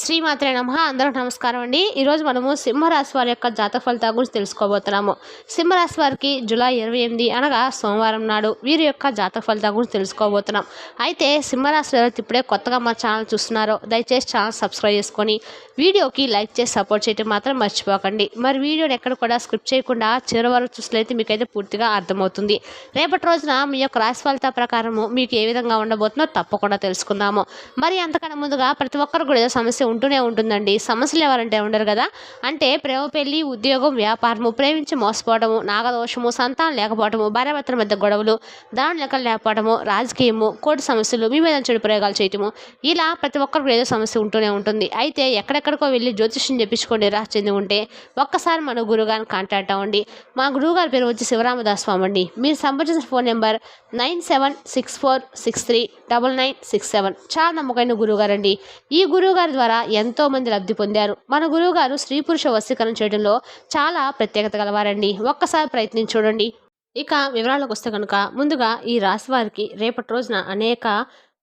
శ్రీమాత్రే నమ. అందరూ నమస్కారం అండి. ఈరోజు మనము సింహరాశి వారి యొక్క జాతక ఫలితాల గురించి తెలుసుకోబోతున్నాము. సింహరాశి వారికి జూలై ఇరవై ఎనిమిది అనగా సోమవారం నాడు వీరి యొక్క జాతక ఫలితాల గురించి తెలుసుకోబోతున్నాం. అయితే సింహరాశి ఎవరైతే ఇప్పుడే కొత్తగా మా ఛానల్ చూస్తున్నారో దయచేసి ఛానల్ సబ్స్క్రైబ్ చేసుకొని వీడియోకి లైక్ చేసి సపోర్ట్ చేయడం మాత్రం మర్చిపోకండి. మరి వీడియోని ఎక్కడ కూడా స్క్రిప్ట్ చేయకుండా చివరి వరకు చూసినట్లయితే మీకైతే పూర్తిగా అర్థమవుతుంది. రేపటి రోజున మీ యొక్క రాశి ఫలితాల ప్రకారము మీకు ఏ విధంగా ఉండబోతుందో తప్పకుండా తెలుసుకుందాము. మరి అంతకన్నా ముందుగా ప్రతి ఒక్కరు కూడా ఏదో సమస్య ఉంటూనే ఉంటుందండి. సమస్యలు ఎవరంటే ఉండరు కదా. అంటే ప్రేమ పెళ్ళి ఉద్యోగం వ్యాపారము ప్రేమించి మోసపోవడము నాగదోషము సంతానం లేకపోవడము భార్యాభర్తల మధ్య గొడవలు దాని లెక్కలు లేకపోవడము రాజకీయము కోటి సమస్యలు మీ మీద చెడు ప్రయోగాలు చేయటము ఇలా ప్రతి ఒక్కరికి ఏదో సమస్య ఉంటూనే ఉంటుంది. అయితే ఎక్కడెక్కడికో వెళ్ళి జ్యోతిష్యం చెప్పించుకోండి రాసి చెంది ఉంటే ఒక్కసారి మన గురుగారిని కాంటాక్ట్ అవ్వండి. మా గురువుగారి పేరు వచ్చి శివరామదాస్ స్వామి అండి మీరు సంప్రదించిన phone number nine seven six four six three double nine six seven. చాలా నమ్మకమైన గురువుగారండి. ఈ గురువుగారి ద్వారా ఎంతో మంది లబ్ధి పొందారు. మన గురువుగారు స్త్రీ పురుష వశీకరణ చేయడంలో చాలా ప్రత్యేకత గలవారండి. ఒక్కసారి ప్రయత్నించి చూడండి. ఇక వివరాలకు వస్తే కనుక ముందుగా ఈ రాశి వారికి రేపటి రోజున అనేక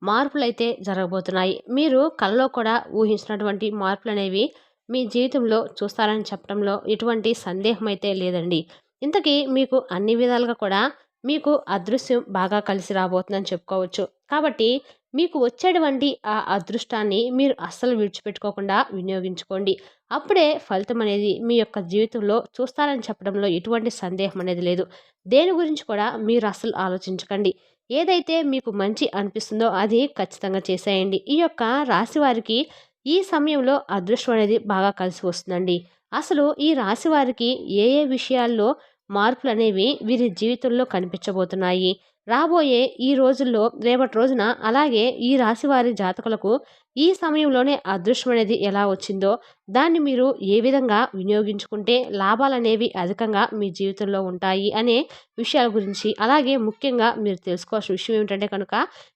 మార్పులు అయితే జరగబోతున్నాయి. మీరు కలలో కూడా ఊహించినటువంటి మార్పులు అనేవి మీ జీవితంలో చూస్తారని చెప్పడంలో ఎటువంటి సందేహం అయితే లేదండి. ఇంతకీ మీకు అన్ని విధాలుగా కూడా మీకు అదృశ్యం బాగా కలిసి రాబోతుందని చెప్పుకోవచ్చు. కాబట్టి మీకు వచ్చేటువంటి ఆ అదృష్టాన్ని మీరు అస్సలు విడిచిపెట్టుకోకుండా వినియోగించుకోండి. అప్పుడే ఫలితం అనేది మీ యొక్క జీవితంలో చూస్తారని చెప్పడంలో ఎటువంటి సందేహం అనేది లేదు. దేని గురించి కూడా మీరు అస్సలు ఆలోచించకండి. ఏదైతే మీకు మంచి అనిపిస్తుందో అది ఖచ్చితంగా చేసేయండి. ఈ యొక్క రాశి వారికి ఈ సమయంలో అదృష్టం అనేది బాగా కలిసి వస్తుందండి. అసలు ఈ రాశి వారికి ఏ ఏ విషయాల్లో మార్పులు అనేవి వీరి జీవితంలో కనిపించబోతున్నాయి. రాబోయే ఈ రోజుల్లో రేపటి రోజున అలాగే ఈ రాశి వారి జాతకులకు ఈ సమయంలోనే అదృష్టం అనేది ఎలా వచ్చిందో దాన్ని మీరు ఏ విధంగా వినియోగించుకుంటే లాభాలు అనేవి అధికంగా మీ జీవితంలో ఉంటాయి అనే విషయాల గురించి అలాగే ముఖ్యంగా మీరు తెలుసుకోవాల్సిన విషయం ఏమిటంటే కనుక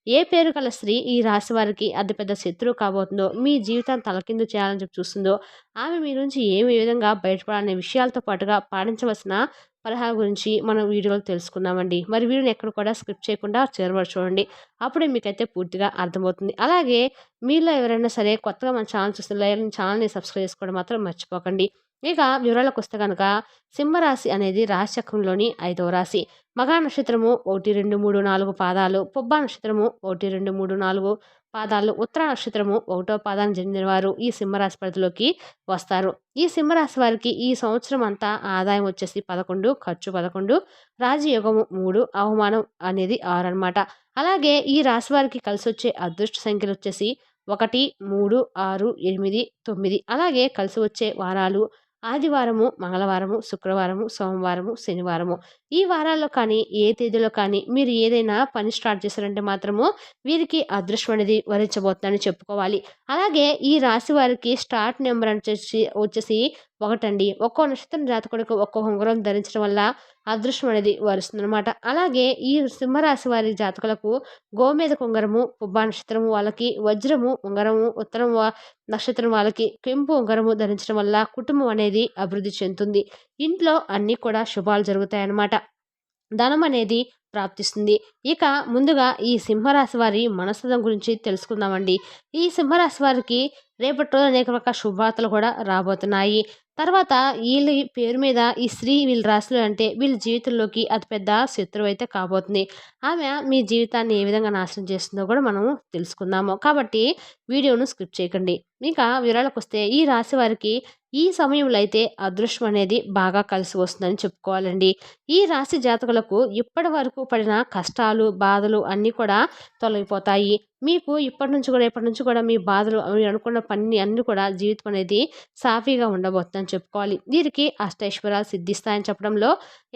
ఏ పేరు గల స్త్రీ ఈ రాశి వారికి అతిపెద్ద శత్రువు కాబోతుందో మీ జీవితాన్ని తలకిందు చేయాలని చెప్పి చూస్తుందో ఆమె మీ నుంచి ఏమి విధంగా బయటపడాలనే విషయాలతో పాటుగా పాటించవలసిన పరిహారం గురించి మనం వీడియోలో తెలుసుకుందామండి. మరి వీడియోని ఎక్కడ కూడా స్క్రిప్ట్ చేయకుండా చివరి చూడండి. అప్పుడే మీకైతే పూర్తిగా అర్థమవుతుంది. అలాగే మీలో ఎవరైనా సరే కొత్తగా మన ఛానల్ చూస్తున్న ఛానల్ని సబ్స్క్రైబ్ చేసుకోవడం మాత్రం మర్చిపోకండి. ఇక వివరాలకు వస్తే కనుక సింహరాశి అనేది రాశిచక్రంలోని ఐదవ రాశి. మగా నక్షత్రము ఒకటి రెండు మూడు నాలుగు పాదాలు పొబ్బా నక్షత్రము ఒకటి రెండు మూడు నాలుగు పాదాలు ఉత్తర నక్షత్రము ఒకటో పాదాన్ని చెందిన వారు ఈ సింహరాశి పరిధిలోకి వస్తారు. ఈ సింహరాశి వారికి ఈ సంవత్సరం అంతా ఆదాయం వచ్చేసి పదకొండు ఖర్చు పదకొండు రాజయోగము మూడు అవమానం అనేది ఆరు అనమాట అలాగే ఈ రాశి వారికి కలిసి వచ్చే అదృష్ట సంఖ్యలు వచ్చేసి ఒకటి మూడు ఆరు ఎనిమిది తొమ్మిది అలాగే కలిసి వచ్చే వారాలు ఆదివారము మంగళవారము శుక్రవారము సోమవారము శనివారము. ఈ వారాల్లో కానీ ఏ తేదీలో కానీ మీరు ఏదైనా పని స్టార్ట్ చేశారంటే మాత్రము వీరికి అదృష్టం అనేది వరించబోతుందని చెప్పుకోవాలి. అలాగే ఈ రాశి వారికి స్టార్ట్ నెంబర్ వచ్చేసి వచ్చేసి ఒకటండి. ఒక్కో నక్షత్రం జాతకుడికి ఒక్కో ఉంగరం ధరించడం వల్ల అదృష్టం అనేది వరుస్తుందనమాట అలాగే ఈ సింహరాశి వారి జాతకులకు గోమేద ఉంగరము పుబ్బా నక్షత్రము వాళ్ళకి వజ్రము ఉంగరము ఉత్తరం నక్షత్రం వాళ్ళకి కెంపు ఉంగరము ధరించడం వల్ల కుటుంబం అనేది అభివృద్ధి చెందుతుంది. ఇంట్లో అన్నీ కూడా శుభాలు జరుగుతాయన్నమాట. ధనం అనేది ప్రాప్తిస్తుంది. ఇక ముందుగా ఈ సింహరాశి వారి మనస్తత్వం గురించి తెలుసుకుందామండి. ఈ సింహరాశి వారికి రేపటి రోజు అనేక రకాల శుభవార్తలు కూడా రాబోతున్నాయి. తర్వాత వీళ్ళ పేరు మీద ఈ స్త్రీ వీళ్ళ రాశులు అంటే వీళ్ళ జీవితంలోకి అతిపెద్ద శత్రువు అయితే కాబోతుంది. ఆమె మీ జీవితాన్ని ఏ విధంగా నాశనం చేస్తుందో కూడా మనం తెలుసుకుందాము. కాబట్టి వీడియోను స్క్రిప్ట్ చేయకండి. ఇంకా వివరాలకు వస్తే ఈ రాశి వారికి ఈ సమయంలో అయితే అదృష్టం అనేది బాగా కలిసి వస్తుందని చెప్పుకోవాలండి. ఈ రాశి జాతకులకు ఇప్పటి వరకు పడిన కష్టాలు బాధలు అన్నీ కూడా తొలగిపోతాయి. మీకు ఇప్పటి నుంచి కూడా ఇప్పటి నుంచి కూడా మీ బాధలు మీరు అనుకున్న పని అన్నీ కూడా జీవితం అనేది సాఫీగా ఉండబోతుందని చెప్పుకోవాలి. వీరికి అష్టైశ్వరాలు సిద్ధిస్తాయని చెప్పడంలో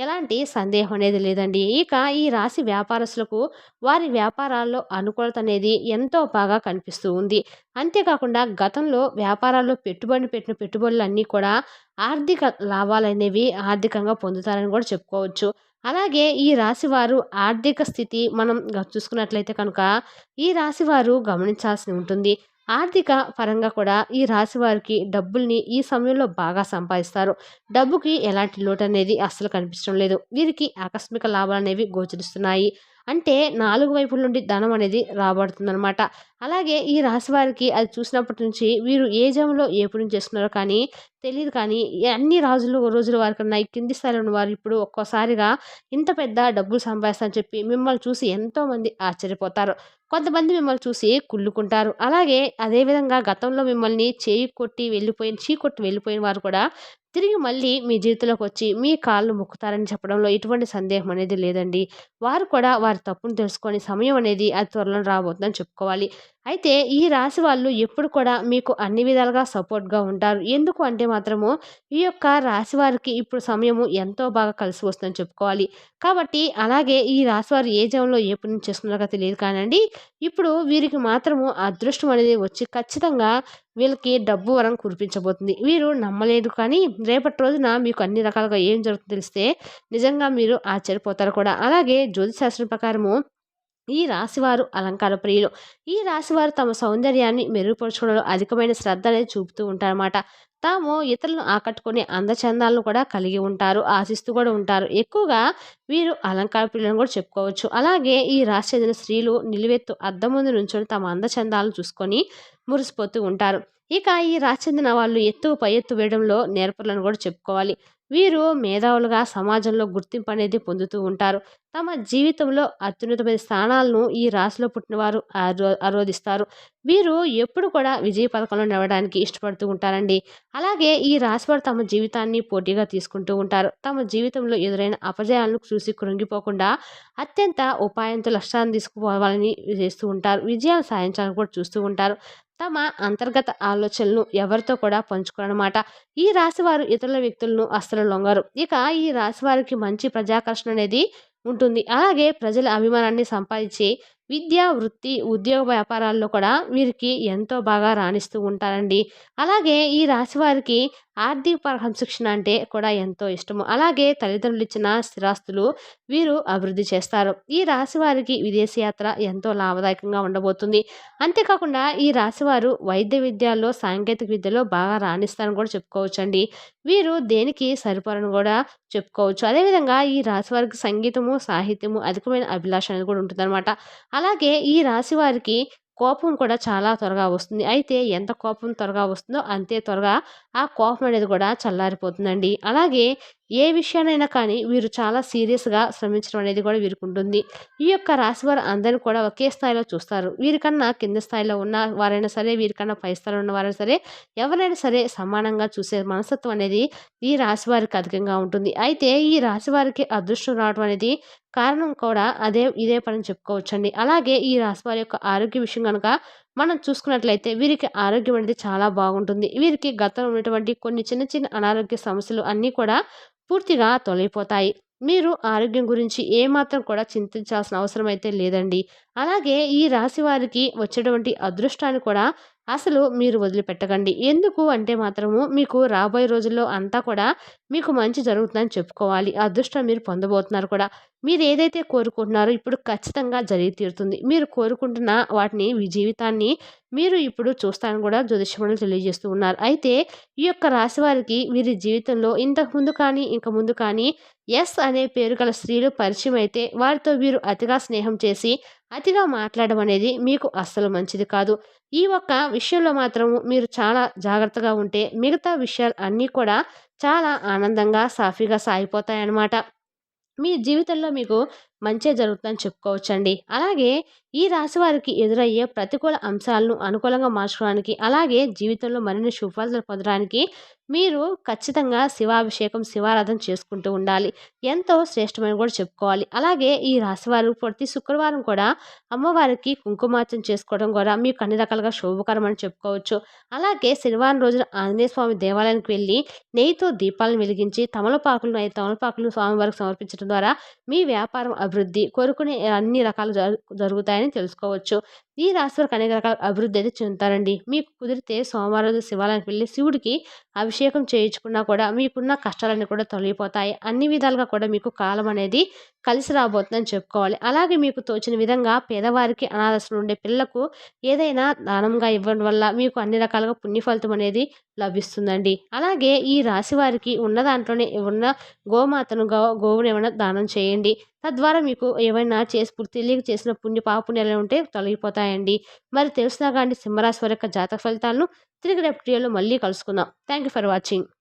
ఎలాంటి సందేహం అనేది లేదండి. ఇక ఈ రాశి వ్యాపారస్తులకు వారి వ్యాపారాల్లో అనుకూలత అనేది ఎంతో బాగా కనిపిస్తూ ఉంది. అంతేకాకుండా గతంలో వ్యాపారాల్లో పెట్టుబడి పెట్టిన పెట్టుబడులు అన్నీ కూడా ఆర్థిక లాభాలు అనేవి ఆర్థికంగా పొందుతారని కూడా చెప్పుకోవచ్చు. అలాగే ఈ రాశి వారు ఆర్థిక స్థితి మనం చూసుకున్నట్లయితే కనుక ఈ రాశి వారు గమనించాల్సి ఉంటుంది. ఆర్థిక పరంగా కూడా ఈ రాశి వారికి డబ్బుల్ని ఈ సమయంలో బాగా సంపాదిస్తారు. డబ్బుకి ఎలాంటి లోటు అనేది అస్సలు కనిపించడం లేదు. వీరికి ఆకస్మిక లాభాలు అనేవి గోచరిస్తున్నాయి. అంటే నాలుగు వైపుల నుండి ధనం అనేది రాబడుతుందనమాట అలాగే ఈ రాశి వారికి అది చూసినప్పటి నుంచి వీరు ఏ జంలో ఏ పుణ్యం చేస్తున్నారో కానీ తెలియదు కానీ అన్ని రాజులు రోజుల వారికి కన్నా ఈ కింది స్థాయిలో ఉన్న వారు ఇప్పుడు ఒక్కోసారిగా ఇంత పెద్ద డబ్బులు సంపాదిస్తారని చెప్పి మిమ్మల్ని చూసి ఎంతోమంది ఆశ్చర్యపోతారు. కొంతమంది మిమ్మల్ని చూసి కుళ్ళుకుంటారు. అలాగే అదేవిధంగా గతంలో మిమ్మల్ని చేయి కొట్టి వెళ్ళిపోయిన చీ కొట్టి వెళ్ళిపోయిన వారు కూడా తిరిగి మళ్ళీ మీ జీవితంలోకి వచ్చి మీ కాళ్ళు మొక్కుతారని చెప్పడంలో ఎటువంటి సందేహం అనేది లేదండి. వారు కూడా వారి తప్పును తెలుసుకొని సమయం అనేది అది త్వరలో రాబోతుందని చెప్పుకోవాలి. అయితే ఈ రాశి వాళ్ళు ఎప్పుడు కూడా మీకు అన్ని విధాలుగా సపోర్ట్గా ఉంటారు. ఎందుకు అంటే మాత్రము ఈ యొక్క రాశి వారికి ఇప్పుడు సమయము ఎంతో బాగా కలిసి వస్తుందని చెప్పుకోవాలి. కాబట్టి అలాగే ఈ రాశి వారు ఏ జంలో ఎప్పటి నుంచి చేస్తున్నారో తెలియదు కానండి. ఇప్పుడు వీరికి మాత్రము అదృష్టం అనేది వచ్చి ఖచ్చితంగా వీళ్ళకి డబ్బు వరం కురిపించబోతుంది. వీరు నమ్మలేదు కానీ రేపటి రోజున మీకు అన్ని రకాలుగా ఏం జరుగుతుందో తెలిస్తే నిజంగా మీరు ఆశ్చర్యపోతారు కూడా. అలాగే జ్యోతిశాస్త్రం ప్రకారము ఈ రాశివారు అలంకార ప్రియులు. ఈ రాశివారు తమ సౌందర్యాన్ని మెరుగుపరచుకోవడంలో అధికమైన శ్రద్ధ అనేది చూపుతూ ఉంటారన్నమాట. తాము ఇతరులను ఆకట్టుకునే అందచందాలను కూడా కలిగి ఉంటారు ఆశిస్తూ కూడా ఉంటారు. ఎక్కువగా వీరు అలంకార ప్రియులను కూడా చెప్పుకోవచ్చు. అలాగే ఈ రాశి చెందిన స్త్రీలు నిలువెత్తు అద్దం ముందు నుంచొని తమ అందచందాలను చూసుకొని మురిసిపోతూ ఉంటారు. ఇక ఈ రాచందన చెందిన వాళ్ళు ఎత్తు పై ఎత్తు వేయడంలో నేర్పులను కూడా చెప్పుకోవాలి. వీరు మేధావులుగా సమాజంలో గుర్తింపు అనేది పొందుతూ ఉంటారు. తమ జీవితంలో అత్యున్నతమైన స్థానాలను ఈ రాశిలో పుట్టినవారు ఆరో ఆరోధిస్తారు. వీరు ఎప్పుడు కూడా విజయ పథకంలో నడవడానికి ఇష్టపడుతూ ఉంటారండి. అలాగే ఈ రాశివారు తమ జీవితాన్ని పోటీగా తీసుకుంటూ ఉంటారు. తమ జీవితంలో ఎదురైన అపజయాలను చూసి కృంగిపోకుండా అత్యంత ఉపాయంతో లక్ష్యాన్ని తీసుకుపోవాలని చేస్తూ ఉంటారు. విజయాలు సాధించాలని కూడా చూస్తూ ఉంటారు. తమ అంతర్గత ఆలోచనలను ఎవరితో కూడా పంచుకోరనమాట ఈ రాశి వారు ఇతరుల వ్యక్తులను అస్సలు లొంగరు. ఇక ఈ రాశి వారికి మంచి ప్రజాకర్షణ అనేది ఉంటుంది. అలాగే ప్రజల అభిమానాన్ని సంపాదించి విద్య వృత్తి ఉద్యోగ వ్యాపారాల్లో కూడా వీరికి ఎంతో బాగా రాణిస్తూ ఉంటారండి. అలాగే ఈ రాశి వారికి ఆర్థిక పరహంశిక్షణ అంటే కూడా ఎంతో ఇష్టము. అలాగే తల్లిదండ్రులు ఇచ్చిన స్థిరాస్తులు వీరు అభివృద్ధి చేస్తారు. ఈ రాశి వారికి విదేశీ యాత్ర ఎంతో లాభదాయకంగా ఉండబోతుంది. అంతేకాకుండా ఈ రాశివారు వైద్య విద్యాల్లో సాంకేతిక విద్యలో బాగా రాణిస్తారని కూడా చెప్పుకోవచ్చండి. వీరు దేనికి సరిపడని కూడా చెప్పుకోవచ్చు. అదేవిధంగా ఈ రాశి వారికి సంగీతము సాహిత్యము అధికమైన అభిలాష అనేది కూడా ఉంటుందన్నమాట. అలాగే ఈ రాశి వారికి కోపం కూడా చాలా త్వరగా వస్తుంది. అయితే ఎంత కోపం త్వరగా వస్తుందో అంతే త్వరగా ఆ కోపం అనేది కూడా చల్లారిపోతుందండి. అలాగే ఏ విషయానైనా కానీ వీరు చాలా సీరియస్గా శ్రమించడం అనేది కూడా వీరికి ఉంటుంది. ఈ యొక్క రాశి వారు అందరిని కూడా ఒకే స్థాయిలో చూస్తారు. వీరికన్నా కింద స్థాయిలో ఉన్న వారైనా సరే వీరికన్నా పై స్థాయిలో ఉన్న వారైనా సరే ఎవరైనా సరే సమానంగా చూసే మనస్తత్వం అనేది ఈ రాశి వారికి అధికంగా ఉంటుంది. అయితే ఈ రాశి వారికి అదృష్టం రావడం అనేది కారణం కూడా అదే ఇదే పని చెప్పుకోవచ్చండి. అలాగే ఈ రాశి వారి యొక్క ఆరోగ్య విషయం కనుక మనం చూసుకున్నట్లయితే వీరికి ఆరోగ్యం అనేది చాలా బాగుంటుంది. వీరికి గతంలో ఉన్నటువంటి కొన్ని చిన్న చిన్న అనారోగ్య సమస్యలు అన్నీ కూడా పూర్తిగా తొలగిపోతాయి. మీరు ఆరోగ్యం గురించి ఏమాత్రం కూడా చింతించాల్సిన అవసరం అయితే లేదండి. అలాగే ఈ రాశి వారికి వచ్చేటువంటి అదృష్టాన్ని కూడా అసలు మీరు వదిలిపెట్టకండి. ఎందుకు అంటే మాత్రము మీకు రాబోయే రోజుల్లో అంతా కూడా మీకు మంచి జరుగుతుందని చెప్పుకోవాలి. అదృష్టం మీరు పొందబోతున్నారు కూడా. మీరు ఏదైతే కోరుకుంటున్నారో ఇప్పుడు ఖచ్చితంగా జరిగి తీరుతుంది. మీరు కోరుకుంటున్న వాటిని మీ జీవితాన్ని మీరు ఇప్పుడు చూస్తారని కూడా జ్యోతిష్యములు తెలియజేస్తూ ఉన్నారు. అయితే ఈ యొక్క రాశి వారికి వీరి జీవితంలో ఇంతకు ముందు కానీ ఇంక ముందు కానీ ఎస్ అనే పేరు గల స్త్రీలు పరిచయం అయితే వారితో వీరు అతిగా స్నేహం చేసి అతిగా మాట్లాడడం అనేది మీకు అస్సలు మంచిది కాదు. ఈ ఒక్క విషయంలో మాత్రం మీరు చాలా జాగ్రత్తగా ఉంటే మిగతా విషయాలు అన్నీ కూడా చాలా ఆనందంగా సాఫీగా సాగిపోతాయన్నమాట. మీ జీవితంలో మీకు మంచే జరుగుతుందని చెప్పుకోవచ్చండి. అలాగే ఈ రాశి వారికి ఎదురయ్యే ప్రతికూల అంశాలను అనుకూలంగా మార్చుకోవడానికి అలాగే జీవితంలో మరిన్ని శుభాలను పొందడానికి మీరు ఖచ్చితంగా శివాభిషేకం శివారాధన చేసుకుంటూ ఉండాలి. ఎంతో శ్రేష్టమని కూడా చెప్పుకోవాలి. అలాగే ఈ రాశివారు ప్రతి శుక్రవారం కూడా అమ్మవారికి కుంకుమార్చన చేసుకోవడం కూడా మీకు అన్ని రకాలుగా శుభకరం అని చెప్పుకోవచ్చు. అలాగే శనివారం రోజున ఆంజనేయ స్వామి దేవాలయానికి వెళ్ళి నెయ్యితో దీపాలను వెలిగించి తమలపాకులను ఐదు తమలపాకులను స్వామివారికి సమర్పించడం ద్వారా మీ వ్యాపారం అభివృద్ధి కోరుకునే అన్ని రకాలు జరుగుతాయని తెలుసుకోవచ్చు. ఈ రాశి వారికి అనేక రకాల అభివృద్ధి అయితే చెందుతారండి. మీకు కుదిరితే సోమవారం శివాలయానికి వెళ్ళి శివుడికి అభిషేకం చేయించుకున్నా కూడా మీకున్న కష్టాలన్నీ కూడా తొలగిపోతాయి. అన్ని విధాలుగా కూడా మీకు కాలం అనేది కలిసి రాబోతుందని చెప్పుకోవాలి. అలాగే మీకు తోచిన విధంగా పేదవారికి అనాథస్తులు ఉండే పిల్లలకు ఏదైనా దానంగా ఇవ్వడం వల్ల మీకు అన్ని రకాలుగా పుణ్యఫలితం అనేది లభిస్తుందండి. అలాగే ఈ రాశి వారికి ఉన్న దాంట్లోనే ఉన్న గోమాతను గో గోవును ఏమైనా దానం చేయండి. తద్వారా మీకు ఏమైనా చేసి తెలియక చేసిన పుణ్య పాపుణ్యాలు ఉంటే తొలగిపోతాయండి. మరి తెలుసునా కానీ సింహరాశి వారి యొక్క జాతక ఫలితాలను తిరిగి రేపు మళ్ళీ కలుసుకుందాం. Thank you for watching.